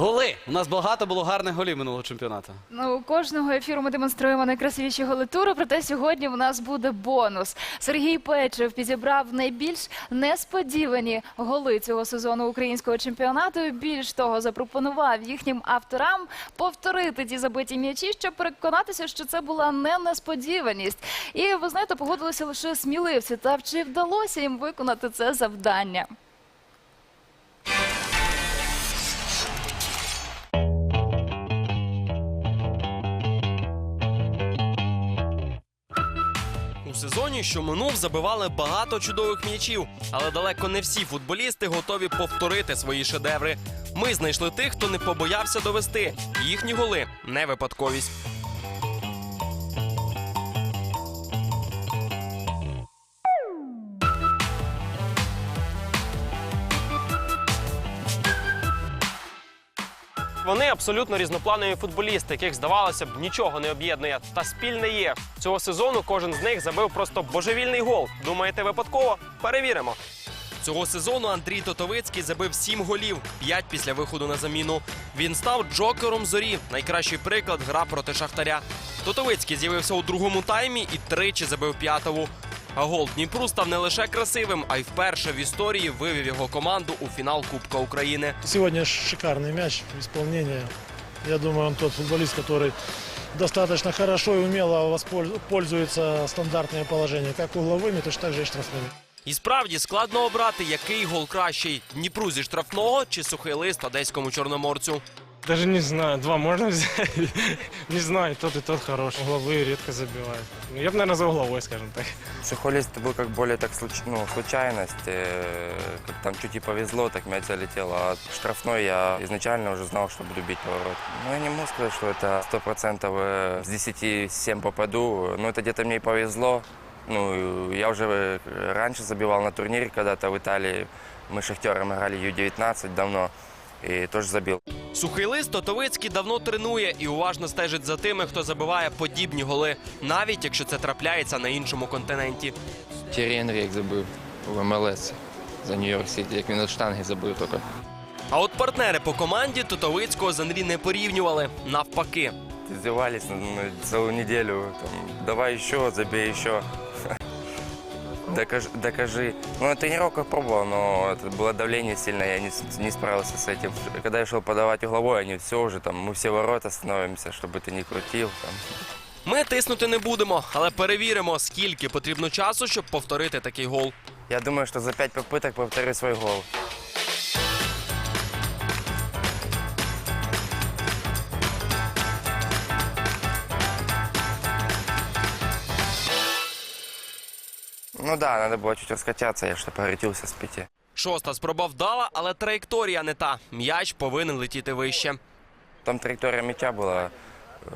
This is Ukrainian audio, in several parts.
Голи! У нас багато було гарних голів минулого чемпіонату. Ну, у кожного ефіру ми демонструємо найкрасивіші голи туру, проте сьогодні в нас буде бонус. Сергій Печев підібрав найбільш несподівані голи цього сезону українського чемпіонату. Більш того, запропонував їхнім авторам повторити ті забиті м'ячі, щоб переконатися, що це була не несподіваність. І ви знаєте, погодилися лише сміливці. Та чи вдалося їм виконати це завдання? Сезоні, що минув, забивали багато чудових м'ячів, але далеко не всі футболісти готові повторити свої шедеври. Ми знайшли тих, хто не побоявся довести. Їхні голи не випадковість. Вони абсолютно різнопланові футболісти, яких здавалося б нічого не об'єднує. Та спільне є цього сезону. Кожен з них забив просто божевільний гол. Думаєте, випадково? Перевіримо. Цього сезону Андрій Тотовицький забив сім голів, п'ять після виходу на заміну. Він став джокером зорі. Найкращий приклад гра проти шахтаря. Тотовицький з'явився у другому таймі і тричі забив п'ятову. А гол Дніпру став не лише красивим, а й вперше в історії вивів його команду у фінал Кубка України. Сегодня шикарный мяч исполнение. Я думаю, он тот футболист, который достаточно хорошо и умело воспольз- пользуется стандартными положениями, как угловыми, точно так же и штрафными. І справді складно обрати, який гол кращий Дніпру зі штрафного чи сухий лист одеському чорноморцю. Даже не знаю, два можно взять? Не знаю, тот и тот хорош. Угловые редко забивают. Ну, Я бы, наверное, за угловой, скажем так. Сухолист был как более так случ- ну, случайность, э, как там чуть и повезло, так мяч залетел, а штрафной я изначально уже знал, что буду бить поворот. Ну, я не могу сказать, что это сто процентов э, с 10 7 попаду, но это где-то мне и повезло. Ну, я уже э, раньше забивал на турнире когда-то в Италии, мы с Шахтером играли Ю-19 давно, и тоже забил. Сухий лист Тотовицький давно тренує і уважно стежить за тими, хто забиває подібні голи, навіть якщо це трапляється на іншому континенті. Тірі Енрік забив в МЛС за Нью-Йорк Сіті, як він від штанги забив тільки. А от партнери по команді Тотовицького з Андрій не порівнювали навпаки. Издевались ну, целую неделю. Там, Давай еще, забей еще Докажи, докажи. Ну, на тренировках пробовал, но это было давление сильное, я не, с- не справился с этим. Когда я шел подавать угловой, они все уже там, мы все ворота становимся, чтобы ты не крутил. Там. Ми тиснути не будемо, але перевіримо, скільки потрібно часу, щоб повторити такий гол. Я думаю, что за пять попыток повторю свой гол. Ну да, надо было чуть раскачаться, я что погорячился с пяти. Шоста спроба вдала, але траєкторія не та. М'яч повинен летіти вище. Там траектория мяча была э,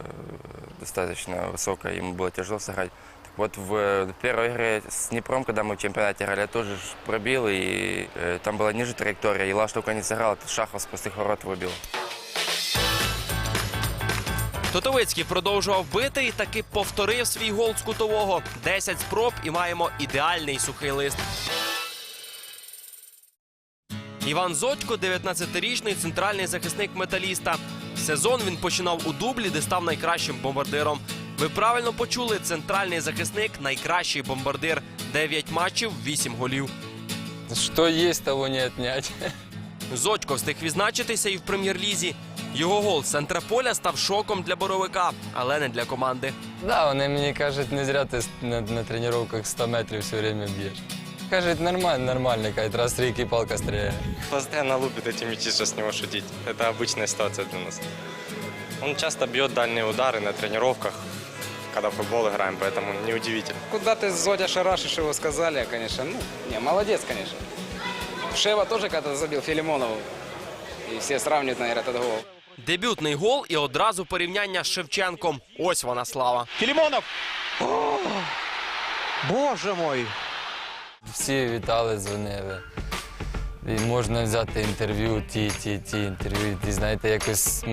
достаточно высокая, ему было тяжело сыграть. Так вот, в э, первой игре с Днепром, когда мы в чемпионате играли, я тоже ж пробил, и э, там была ниже траектория, и Лаш только не сыграл, этот Шахов с пустых ворот выбил. Тотовицький продовжував бити і таки повторив свій гол з кутового. 10 спроб і маємо ідеальний сухий лист. Іван Зодько, 19-річний центральний захисник металіста. Сезон він починав у дублі, де став найкращим бомбардиром. Ви правильно почули, центральний захисник найкращий бомбардир. 9 матчів, 8 голів. Що є, того не отнять. Зодько встиг відзначитися і в прем'єр-лізі. Його гол з центра поля став шоком для боровика, але не для команди. Да, вони мені кажуть, не зря ти на, на тренуваннях 100 метрів все время б'єш. Кажуть, нормально, нормально, кажуть, раз рік і палка стріляє. Постоянно лупит эти мячи, что с него шутить. Это обычная ситуация для нас. Он часто бьет дальние удары на тренировках, когда в футбол играем, поэтому неудивительно. Куда ты Зодя шарашишь его сказали, конечно. Ну, не, молодец, конечно. Шева тоже когда-то забил Филимонову. И все сравнивают, наверное, этот гол. Дебютний гол і одразу порівняння з Шевченком. Ось вона слава. Філімонов! Боже мой! Всі вітали, дзвонили. І можна взяти інтерв'ю, ті, ті, ті інтерв'ю. І знаєте, якось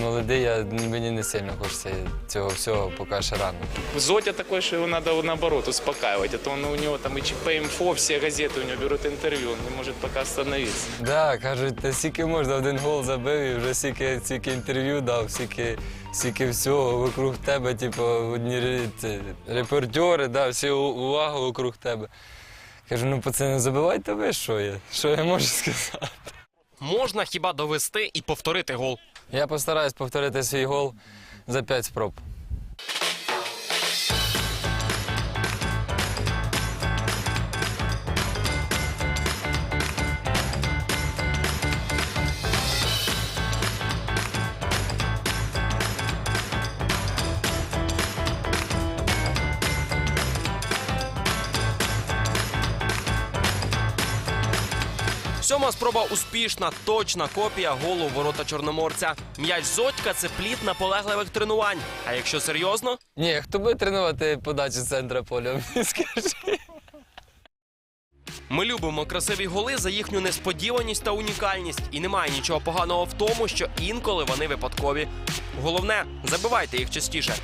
молодий, я, мені не сильно хочеться цього всього, поки ще рано. Зотя такой, что его надо наоборот успокаивать. А то он, у него там и ЧП, инфо, все газеты у него берут интервью, он не может пока остановиться. Да, кажуть, та скільки можна один гол забив і вже стільки, стільки інтерв'ю дав, стільки, стільки всього вокруг тебе, типу, одні репортери, да, всі у- увага вокруг тебе. Кажу, ну пацани, забивайте ви, що я? Що я можу сказати? Можна хіба довести і повторити гол. Я постараюсь повторити свій гол за 5 спроб. Сьома спроба успішна, точна копія голу ворота чорноморця. М'яч зодька це плід наполегливих тренувань. А якщо серйозно, Ні, хто буде тренувати подачу з центра поля? Мені скажи. ми любимо красиві голи за їхню несподіваність та унікальність. І немає нічого поганого в тому, що інколи вони випадкові. Головне, забивайте їх частіше.